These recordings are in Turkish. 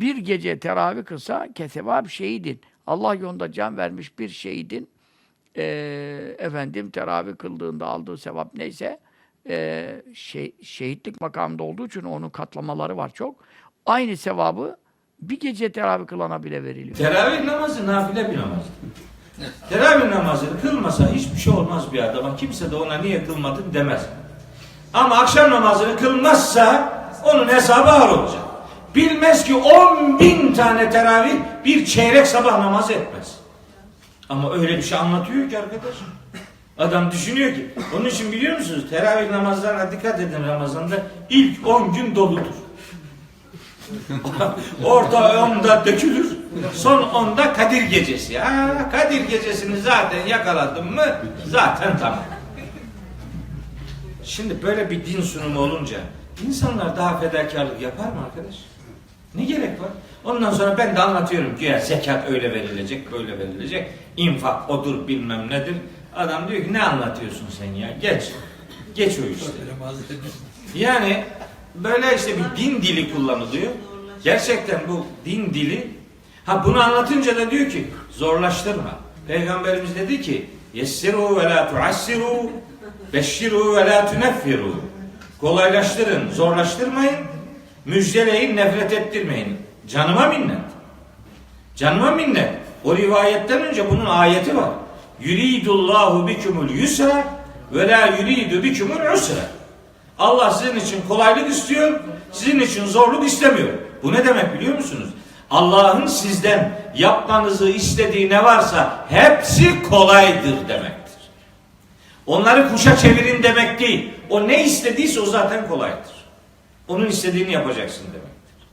bir gece teravih kılsa kesevab şehidin. Allah yolunda can vermiş bir şehidin eee, efendim teravih kıldığında aldığı sevap neyse eee, şey, şehitlik makamında olduğu için onun katlamaları var çok. Aynı sevabı bir gece teravih kılana bile veriliyor. Teravih namazı nafile bir namazdır. Teravih namazını kılmasa hiçbir şey olmaz bir adama. Kimse de ona niye kılmadın demez. Ama akşam namazını kılmazsa onun hesabı ağır olacak. Bilmez ki 10 bin tane teravih bir çeyrek sabah namazı etmez. Ama öyle bir şey anlatıyor ki arkadaş. Adam düşünüyor ki. Onun için biliyor musunuz? Teravih namazlarına dikkat edin Ramazan'da. ilk 10 gün doludur. Orta onda dökülür. Son onda Kadir gecesi. Ha, Kadir gecesini zaten yakaladın mı zaten tamam. Şimdi böyle bir din sunumu olunca insanlar daha fedakarlık yapar mı arkadaş? Gerek var? Ondan sonra ben de anlatıyorum ki ya zekat öyle verilecek, böyle verilecek. infak odur bilmem nedir. Adam diyor ki ne anlatıyorsun sen ya? Geç. Geç o işte. Yani böyle işte bir din dili kullanılıyor. Gerçekten bu din dili ha bunu anlatınca da diyor ki zorlaştırma. Peygamberimiz dedi ki yessiru ve la tuassiru beşşiru ve la tuneffiru kolaylaştırın, zorlaştırmayın müjdeleyin, nefret ettirmeyin. Canıma minnet. Canıma minnet. O rivayetten önce bunun ayeti var. Yuridullahu bikumul yusra ve la yuridu bikumul usra. Allah sizin için kolaylık istiyor, sizin için zorluk istemiyor. Bu ne demek biliyor musunuz? Allah'ın sizden yapmanızı istediği ne varsa hepsi kolaydır demektir. Onları kuşa çevirin demek değil. O ne istediyse o zaten kolaydır. Onun istediğini yapacaksın demektir.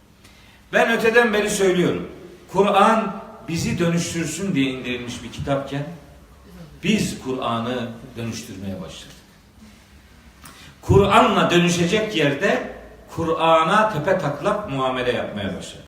Ben öteden beri söylüyorum. Kur'an bizi dönüştürsün diye indirilmiş bir kitapken biz Kur'an'ı dönüştürmeye başladık. Kur'an'la dönüşecek yerde Kur'an'a tepe taklak muamele yapmaya başladı.